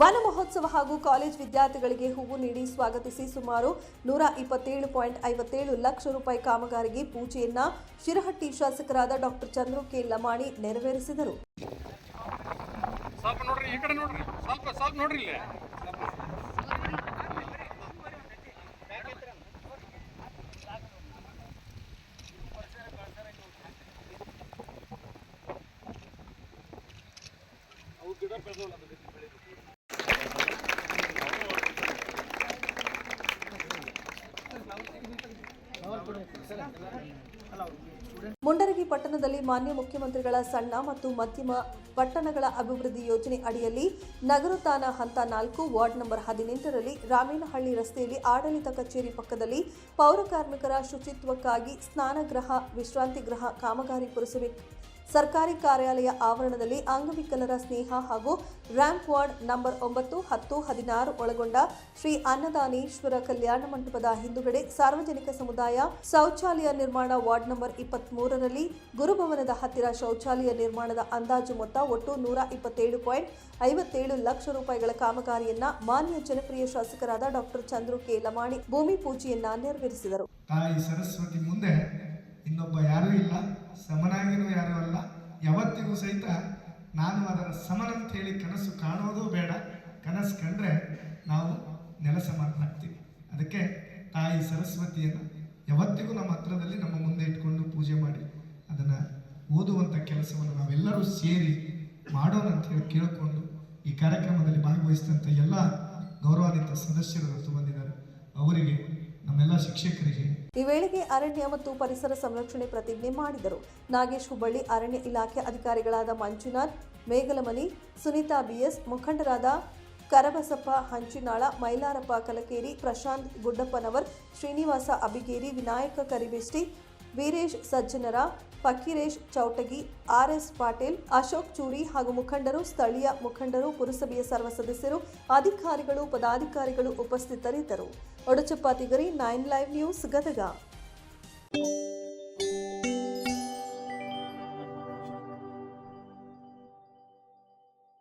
ವನ ಮಹೋತ್ಸವ ಹಾಗೂ ಕಾಲೇಜ್ ವಿದ್ಯಾರ್ಥಿಗಳಿಗೆ ಹೂವು ನೀಡಿ ಸ್ವಾಗತಿಸಿ ಸುಮಾರು ನೂರ ಇಪ್ಪತ್ತೇಳು ಪಾಯಿಂಟ್ ಐವತ್ತೇಳು ಲಕ್ಷ ರೂಪಾಯಿ ಕಾಮಗಾರಿಗೆ ಪೂಜೆಯನ್ನ ಶಿರಹಟ್ಟಿ ಶಾಸಕರಾದ ಡಾಕ್ಟರ್ ಚಂದ್ರು ಕೆ ಲಮಾಣಿ ನೆರವೇರಿಸಿದರು. ಈ ಕಡೆ ಮುಂಡರಗಿ ಪಟ್ಟಣದಲ್ಲಿ ಮಾನ್ಯ ಮುಖ್ಯಮಂತ್ರಿಗಳ ಸಣ್ಣ ಮತ್ತು ಮಧ್ಯಮ ಪಟ್ಟಣಗಳ ಅಭಿವೃದ್ಧಿ ಯೋಜನೆ ಅಡಿಯಲ್ಲಿ ನಗರೋತ್ಥಾನ ಹಂತ ನಾಲ್ಕು, ವಾರ್ಡ್ ನಂಬರ್ ಹದಿನೆಂಟರಲ್ಲಿ ರಾಮೇನಹಳ್ಳಿ ರಸ್ತೆಯಲ್ಲಿ ಆಡಳಿತ ಕಚೇರಿ ಪಕ್ಕದಲ್ಲಿ ಪೌರ ಕಾರ್ಮಿಕರ ಶುಚಿತ್ವಕ್ಕಾಗಿ ಸ್ನಾನಗೃಹ, ವಿಶ್ರಾಂತಿ ಗೃಹ ಕಾಮಗಾರಿ ಪುರಸಭೆ ಸರ್ಕಾರಿ ಕಾರ್ಯಾಲಯ ಆವರಣದಲ್ಲಿ ಅಂಗವಿಕಲರ ಸ್ನೇಹ ಹಾಗೂ ರ್ಯಾಂಪ್ ವಾರ್ಡ್ ನಂಬರ್ ಒಂಬತ್ತು, ಹತ್ತು, ಹದಿನಾರು ಒಳಗೊಂಡ ಶ್ರೀ ಅನ್ನದಾನೇಶ್ವರ ಕಲ್ಯಾಣ ಮಂಟಪದ ಹಿಂದುಗಡೆ ಸಾರ್ವಜನಿಕ ಸಮುದಾಯ ಶೌಚಾಲಯ ನಿರ್ಮಾಣ ವಾರ್ಡ್ ನಂಬರ್ ಇಪ್ಪತ್ಮೂರರಲ್ಲಿ ಗುರುಭವನದ ಹತ್ತಿರ ಶೌಚಾಲಯ ನಿರ್ಮಾಣದ ಅಂದಾಜು ಮೊತ್ತ ಒಟ್ಟು ನೂರ ಇಪ್ಪತ್ತೇಳು ಪಾಯಿಂಟ್ ಐವತ್ತೇಳು ಲಕ್ಷ ರೂಪಾಯಿಗಳ ಕಾಮಗಾರಿಯನ್ನ ಮಾನ್ಯ ಜನಪ್ರಿಯ ಶಾಸಕರಾದ ಡಾಕ್ಟರ್ ಚಂದ್ರು ಕೆ ಲಮಾಣಿ ಭೂಮಿ ಪೂಜೆಯನ್ನ ನೆರವೇರಿಸಿದರು. ತಾಯಿ ಸರಸ್ವತಿ ಮುಂದೆ ಇನ್ನೊಬ್ಬ ಯಾರೂ ಇಲ್ಲ. ಸಮನಾಗಿನೂ ಯಾರೂ ಅಲ್ಲ. ಯಾವತ್ತಿಗೂ ಸಹಿತ ನಾನು ಅದರ ಸಮನಂತ ಹೇಳಿ ಕನಸು ಕಾಣೋದು ಬೇಡ. ಕನಸು ಕಂಡ್ರೆ ನಾವು ನೆಲ ನೆಲಸಮಾನರಾಗ್ತೀವಿ. ಅದಕ್ಕೆ ತಾಯಿ ಸರಸ್ವತಿಯನ್ನು ಯಾವತ್ತಿಗೂ ನಮ್ಮ ಹತ್ರದಲ್ಲಿ ನಮ್ಮ ಮುಂದೆ ಇಟ್ಕೊಂಡು ಪೂಜೆ ಮಾಡಿ, ಅದನ್ನು ಓದುವಂಥ ಕೆಲಸವನ್ನು ನಾವೆಲ್ಲರೂ ಸೇರಿ ಮಾಡೋಣ ಅಂತ ಹೇಳಿ ಕೇಳಿಕೊಂಡು ಈ ಕಾರ್ಯಕ್ರಮದಲ್ಲಿ ಭಾಗವಹಿಸಿದಂಥ ಎಲ್ಲ ಗೌರವಾನ್ವಿತ ಸದಸ್ಯರು ಬಂದಿದ್ದಾರೆ. ಅವರಿಗೆ ನಮ್ಮೆಲ್ಲ ಶಿಕ್ಷಕರಿಗೆ. ಈ ವೇಳೆಗೆ ಅರಣ್ಯ ಮತ್ತು ಪರಿಸರ ಸಂರಕ್ಷಣೆ ಪ್ರತಿಜ್ಞೆ ಮಾಡಿದರು. ನಾಗೇಶ್ ಹುಬ್ಬಳ್ಳಿ ಅರಣ್ಯ ಇಲಾಖೆ ಅಧಿಕಾರಿಗಳಾದ ಮಂಜುನಾಥ್ ಮೇಗಲಮನಿ ಸುನೀತಾ ಬಿಎಸ್, ಮುಖಂಡರಾದ ಕರಬಸಪ್ಪ, ಹಂಚಿನಾಳ, ಮೈಲಾರಪ್ಪ ಕಲಕೇರಿ, ಪ್ರಶಾಂತ್ ಗುಡ್ಡಪ್ಪನವರ್, ಶ್ರೀನಿವಾಸ ಅಬಿಗೇರಿ, ವಿನಾಯಕ ಕರಿಬೆಸ್ಟಿ ವೀರೇಶ್ ಸಜ್ಜನರ ಫಕೀರೇಶ್ ಚೌಟಗಿ, ಆರ್ ಎಸ್ ಪಾಟೀಲ್, ಅಶೋಕ್ ಚೂರಿ ಹಾಗೂ ಮುಖಂಡರು, ಸ್ಥಳೀಯ ಮುಖಂಡರು, ಪುರಸಭೆಯ ಸರ್ವ ಸದಸ್ಯರು, ಅಧಿಕಾರಿಗಳು, ಪದಾಧಿಕಾರಿಗಳು ಉಪಸ್ಥಿತರಿದ್ದರು. Odachappa Tigari nine live news, Gadag.